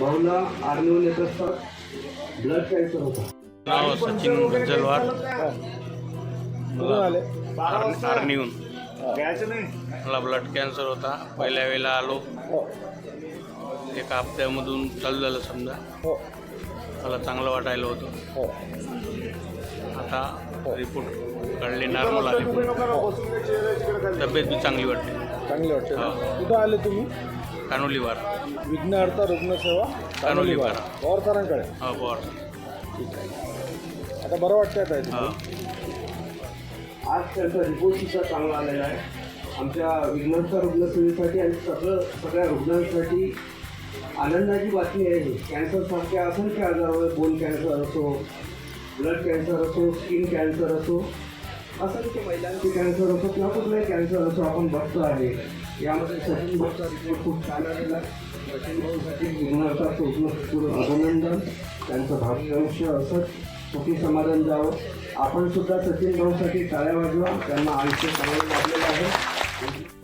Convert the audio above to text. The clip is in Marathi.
भाऊला आर्मीहून येत असतात ब्लड कॅन्सर होता. नाव सचिन गंजलवार नाही. मला ब्लड कॅन्सर होता. पहिल्या वेळेला आलो. हो. एका हप्त्यामधून चालू झालं समजा. हो. मला चांगलं वाटायला होतं. हो. आता रिपोर्ट काढले नॉर्मल आले. तब्येत बी चांगली वाटते. चांगले वाटते. कुठं आले तुम्ही? कानोलीवार. विघ्नहर्ता रुग्णसेवा कानोली वार. वारा. पवार सरांकडे हो पवार ठीक आहे. आता बरं वाटतंय काय हो. आज त्यांचा रिपोर्ट सुद्धा चांगला आलेला आहे. आमच्या विघ्नस्थ रुग्णसेवेसाठी आणि सगळं सगळ्या रुग्णांसाठी आनंदाची बातमी आहे ही. कॅन्सरसारख्या असंख्य आजारावर बोन कॅन्सर असो ब्लड कॅन्सर असो स्किन कॅन्सर असो असंख्य महिलांचे कॅन्सर असो किंवा कुठलाही कॅन्सर असो आपण बघतो आहे. यामध्ये सचिन भाऊचा रिपोर्ट खूप छान आलेला सचिन भाऊसाठी विघ्नहर्ता रुग्ण अभिनंदन. त्यांचं भावी आयुष्य असंच सुखी समाधान जावं आपण सुद्धा सचिन भाऊसाठी टाळ्या वाजवा. त्यांना आयुष्य चांगलं लाभलेलं आहे.